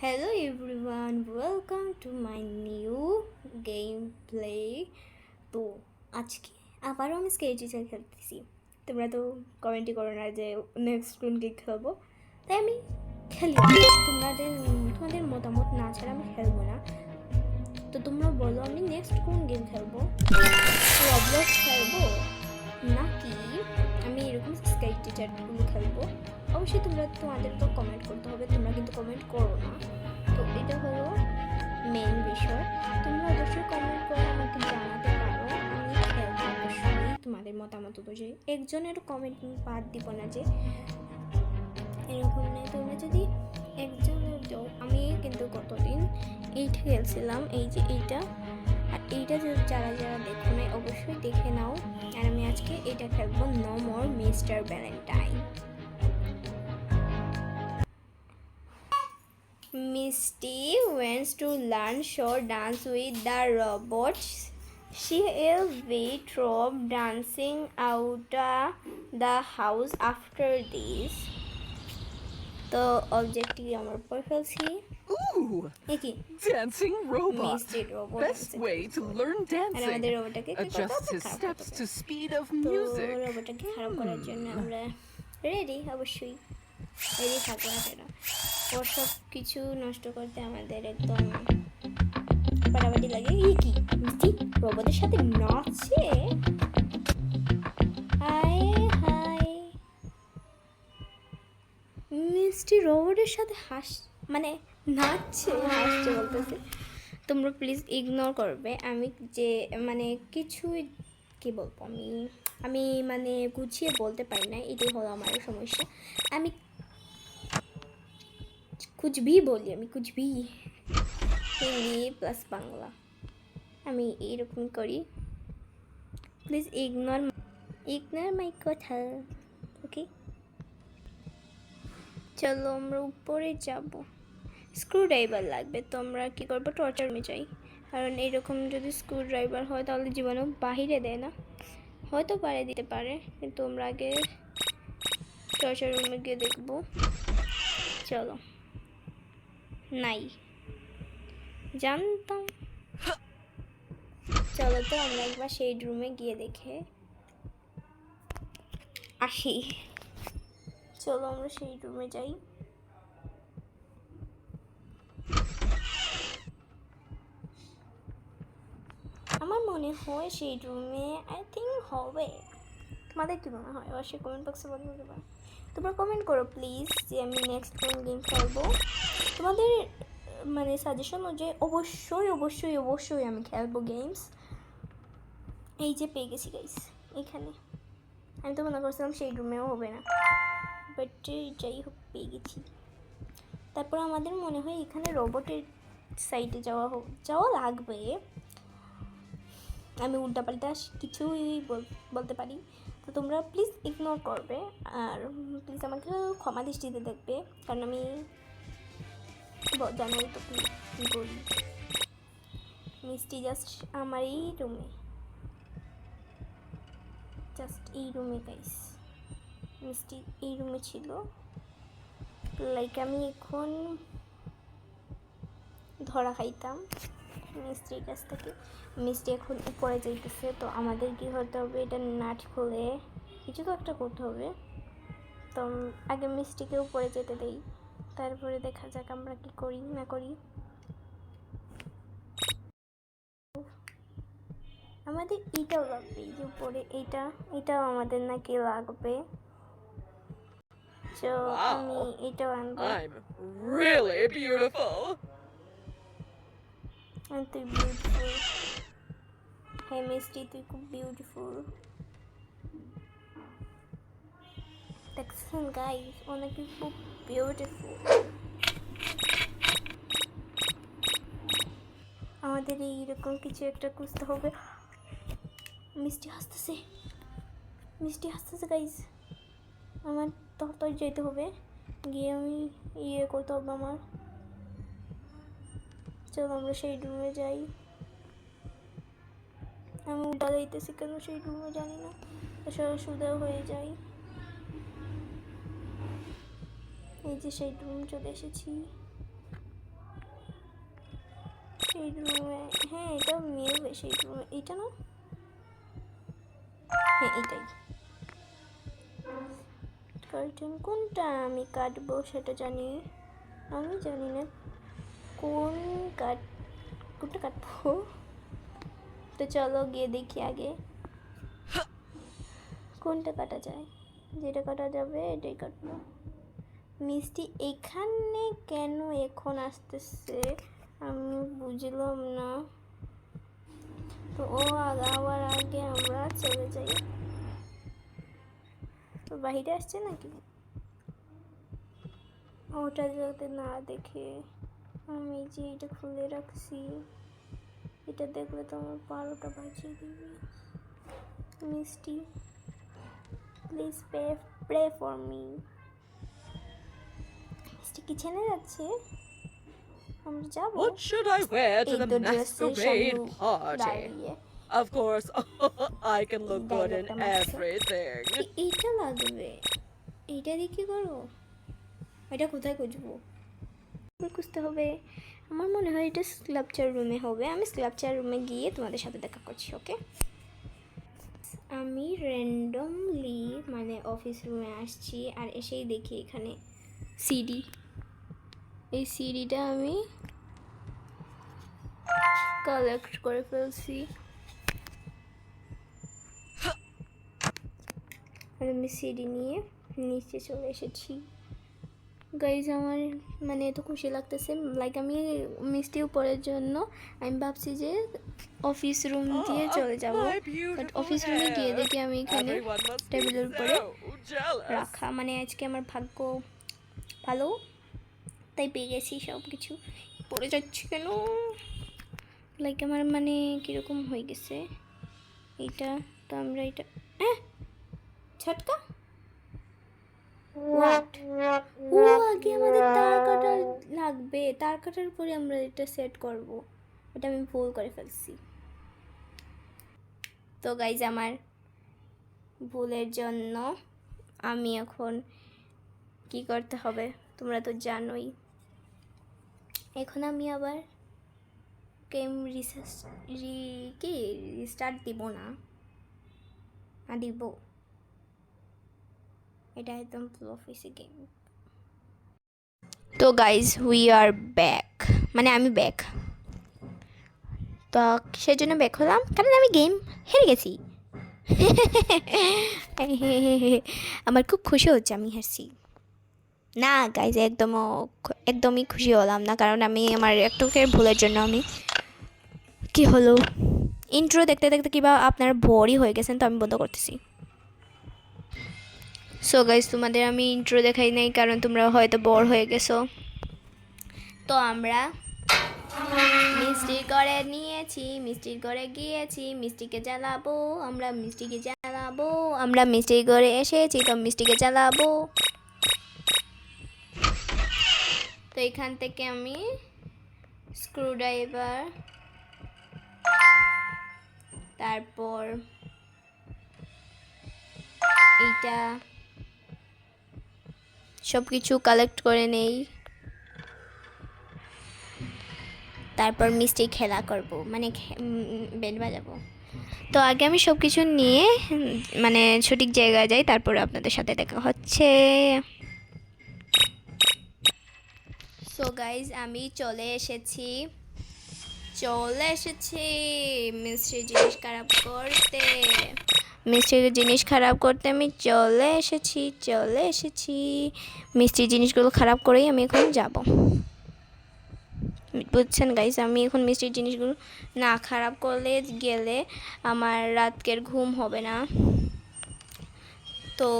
Hello everyone, welcome to my new gameplay. তো আজকে আবারও আমি স্কেচ টিচার খেলতেছি। তোমরা তো কমেন্টই করো না যে নেক্সট কোন গেম খেলব। তাই আমি খেলি। তোমাদের তোমাদের মতামত না ছাড়া আমি খেলব না। তো তোমরা বলো আমি নেক্সট কোন গেম খেলব? রবলক্স খেলব? নাকি আমি এরকম স্কেচ টিচারগুলো খেলব? অবশ্যই তোমরা তোমাদের কমেন্ট করতে হবে, তোমরা কিন্তু কমেন্ট করো না। তো এটা হলো মেন বিষয়। তোমরা অবশ্যই কমেন্ট করে আমাকে জানাতে পারো, আমি অবশ্যই তোমাদের মতামত বুঝে একজনের কমেন্ট বাদ দিব না যে এরকম নেই। তোমরা যদি একজনের দাও, আমি কিন্তু কতদিন এইটা খেলছিলাম, এই যে এইটা। আর এইটা যে যারা যারা দেখো নাই, অবশ্যই দেখে নাও। আর আমি আজকে এটা খেলব no more mister valentine Misty wants to learn short dance with the robots. She will be drop dancing out of the house after this. তো অবজেক্টটি আমার পর ফেলছি Ooh, কি dancing robot. Robot Best way to learn dancing. Adjust his steps to speed of music. খারাপ করার জন্য আমরা ready অবশ্যই রেডি থাকব না কেন ওর সব কিছু নষ্ট করতে আমাদের একদম পাটাপাটি লাগে। এই কি? মিষ্টি? রোবটের সাথে নাচছে? হাই হাই মিষ্টি রোবটের সাথে হাস মানে নাচছে, হাসছে বলতেছে। তোমরা প্লিজ ইগনোর করবে। আমি যে মানে কিছুই, কি বলব আমি? আমি মানে গুছিয়ে বলতে পারি না। এটাই হলো আমার সমস্যা। আমি কুচবি বলি আমি কুচবি হিন্দি প্লাস বাংলা আমি এইরকম করি প্লিজ ইগনোর ইগনোর মাই কথা ওকে চলো আমরা উপরে যাব স্ক্রু ড্রাইভার লাগবে তো আমরা কী করব টর্চার রুমে যাই কারণ এরকম যদি স্ক্রু ড্রাইভার হয় তাহলে জীবনেও বাহিরে দেয় না হয়তো পারে দিতে পারে কিন্তু আমরা আগে টর্চার রুমে গিয়ে দেখব চলো নাই। জানতাম। চলো তো আমরা একবার সেই রুমে গিয়ে দেখে আসি। চলো আমরা সেই রুমে যাই। আমার মনে হয় সেই রুমে আই থিঙ্ক হবে। তোমাদের কি মনে হয়, অবশ্যই কমেন্ট বক্সে বলতে দেবে তোমরা। কমেন্ট করো প্লিজ যে আমি নেক্সট কোন গেম খেলব। তোমাদের মানে সাজেশন অনুযায়ী অবশ্যই অবশ্যই অবশ্যই আমি খেলব গেমস এই যে পেয়ে গেছি গাইস এখানে। আমি তো মনে করছিলাম সেই রুমেও হবে না। বাট যাই হোক, পেয়ে গেছি। তারপর আমাদের মনে হয় এখানে রোবটের সাইডে যাওয়া হোক, যাওয়া লাগবে। আমি উল্টাপাল্টা কিছুই বল- বলতে পারি। তো তোমরা প্লিজ ইগনোর করবে আর প্লিজ আমাকে ক্ষমা দৃষ্টিতে দেখবে। কারণ আমি জানোই তো কী বলি। মিষ্টি জাস্ট আমার এই রুমে জাস্ট এই রুমে গাইস মিষ্টি এই রুমে ছিল। লাইক আমি এখন ধরা খাইতাম। মিস্ত্রির কাছ থেকে। মিষ্টি এখন উপরে যাইতেছে তো আমাদের কি করতে হবে? এটা নাট খুলে কিছু তো একটা করতে হবে। তো আগে মিষ্টিকে উপরে যেতে দেই। তারপরে দেখা যাক আমরা কি করি না করি। আমাদের এটাও লাগবে এই যে উপরে এটা এটাও আমাদের নাকি লাগবে। তো আমি. এটাও আনব। I'm really beautiful. তুই বিউটিফুল হ্যাঁ মিষ্টি তুই খুব বিউটিফুল দেখছেন গাইস অনেকে খুব বিউটিফুল আমাদের এইরকম কিছু একটা খুঁজতে হবে। মিষ্টি হাসতেছে। মিষ্টি হাসতেছে গাইস আমার তাড়াতাড়ি যেতে হবে। গিয়ে আমি ইয়ে করতে হবে আমার। চলো আমরা সেই রুমে যাই। আমি উঠা দিতেছি কেন সেই রুমে জানি না। সোজা হয়ে যাই। এই যে সেই রুম চলে এসেছি। সেই রুমে হ্যাঁ এটা মেয়ে সেই রুমে এইটা না? হ্যাঁ এটাই কার্টুন কোনটা আমি কাটবো সেটা জানি, আমি জানি না। কোন কাট কোনটা কাটবো? তো চলো গিয়ে দেখি আগে। কোনটা কাটা যায়? যেটা কাটা যাবে এটাই কাটবো। মিষ্টি, এখানে কেন এখন আসতেছে? আমি বুঝলাম না। তো ও আগাবার আগে আমরা চলে যাই। তো বাহিরে আসছে নাকি? ওটা যাতে না দেখে। আমি যে এটা খুলে রাখছি এটা দেখলে তো আমার বারোটা বাজিয়ে দিবে। মিষ্টি প্লিজ পে প্রে ফর মি মিষ্টি কি কিচেনে যাচ্ছে? আমরা যাব। What should I wear to the masquerade party? Of course, I can look good in everything. এইটা লাগবে। এইটা দিয়ে কি করব? এটা কোথায় খুঁজবো? খুঁজতে হবে। আমার মনে হয় এটা স্ক্লাপচার রুমে হবে। আমি স্ক্লাপচার রুমে গিয়ে তোমাদের সাথে দেখা করছি ওকে আমি র্যান্ডমলি মানে অফিস রুমে আসছি আর এসেই দেখি এখানে সিডি এই সিডিটা আমি কালেক্ট করে ফেলছি। আর আমি সিডি নিয়ে নিচে চলে এসেছি। গাইজ আমার মানে এত খুশি লাগতেছে। লাইক আমি মিষ্টি উপরের জন্য। আমি ভাবছি যে অফিস রুম দিয়ে চলে যাব। বাট অফিস রুমে গিয়ে দেখি আমি এখানে টেবিলের উপরে রাখা। মানে আজকে আমার ভাগ্য ভালো তাই পেয়ে গেছি সব কিছু পড়ে যাচ্ছে কেন? লাইক আমার মানে কীরকম হয়ে গেছে? এটা তো আমরা এটা হ্যাঁ ছটকা হোয়াট ও আগে আমাদের তার কাটা লাগবে, তার কাটার পরে আমরা এটা সেট করব। ওটা আমি ভুল করে ফেলছি। তো গাইজ আমার ভুলের জন্য আমি এখন কি করতে হবে তোমরা তো জানোই। এখন আমি আবার গেম রিসার্চ রি কি? রিস্টার্ট দিব না, দিব। এটা একদম ফ্লপ হয়েছে গেম তো গাইজ উই আর ব্যাক মানে আমি ব্যাক তো সেজন্য ব্যাক হলাম। কারণ আমি গেম হেরে গেছি। আমার খুব খুশি হচ্ছে আমি হাসি না গাইজ একদম একদমই খুশি হলাম না। কারণ আমি আমার একটুকের ভুলের জন্য আমি কি হলো? ইন্ট্রো দেখতে দেখতে কিবা আপনারা বোরই হয়ে গেছেন, তো আমি বন্ধ করতেছি। সো গাইজ তোমাদের আমি ইন্ট্রো দেখাই নাই, কারণ তোমরা হয়তো বোর হয়ে গেছো। তো আমরা মিষ্টির করে নিয়েছি, মিষ্টির করে গিয়েছি, মিষ্টিকে জ্বালাবো, আমরা মিষ্টিকে জ্বালাবো, আমরা মিষ্টির করে এসেছি, তো মিষ্টিকে জ্বালাবো। তো এখান থেকে আমি স্ক্রুড্রাইভার তারপর এইটা সব কিছু কালেক্ট করে নেই। তারপর মিষ্টি খেলা করব মানে বেড বাজাবো। তো আগে আমি সব কিছু নিয়ে মানে সঠিক জায়গায় যাই, তারপর আপনাদের সাথে দেখা হচ্ছে। সো গাইজ আমি চলে এসেছি। চলে এসেছি মিষ্টির জিনিস খারাপ করতে। মিষ্টির জিনিস খারাপ করতে আমি চলে এসেছি চলে এসেছি। মিষ্টির জিনিসগুলো খারাপ করেই আমি এখন যাব। বুঝছেন গাইস আমি এখন মিষ্টির জিনিসগুলো না খারাপ করলে গেলে আমার রাতকের ঘুম হবে না। তো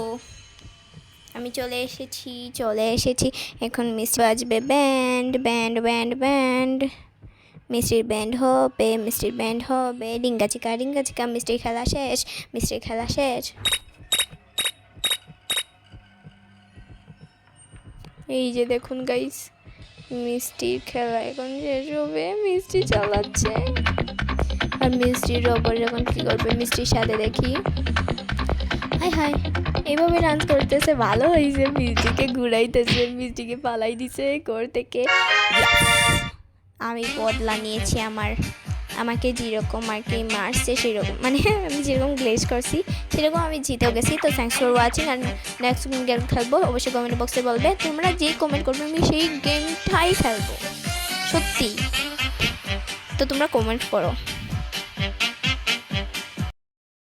আমি চলে এসেছি চলে এসেছি। এখন মিষ্টি বাজবে ব্যান্ড ব্যান্ড ব্যান্ড ব্যান্ড মিষ্টির ব্যান্ড হবে মিষ্টির ব্যান্ড হবে ডিঙ্গা চিকা ডিঙ্গা চিকা মিষ্টির খেলা শেষ মিষ্টির খেলা শেষ এই যে দেখুন গাইস মিষ্টির খেলা এখন শেষ হবে মিষ্টি চালাচ্ছে। আর মিষ্টির রবর যখন কী করবে মিষ্টির সাথে দেখি। হাই হাই, এভাবে ডান্স করতেছে, ভালো হয়েছে মিষ্টিকে ঘুরাইতেছে মিষ্টিকে পালাই দিছে ঘর থেকে! আমি বদলা নিয়েছি আমার, আমাকে যেরকম আর কি মারছে সেরকম মানে আমি যেরকম গ্লেজ করছি সেরকম আমি জিতেও গেছি। তো থ্যাংকস ফর ওয়াচিং আর নেক্সট গেম খেলব, অবশ্যই কমেন্ট বক্সে বলবে, তোমরা যেই কমেন্ট করবে আমি সেই গেমটাই খেলব। সত্যি। তো তোমরা কমেন্ট করো।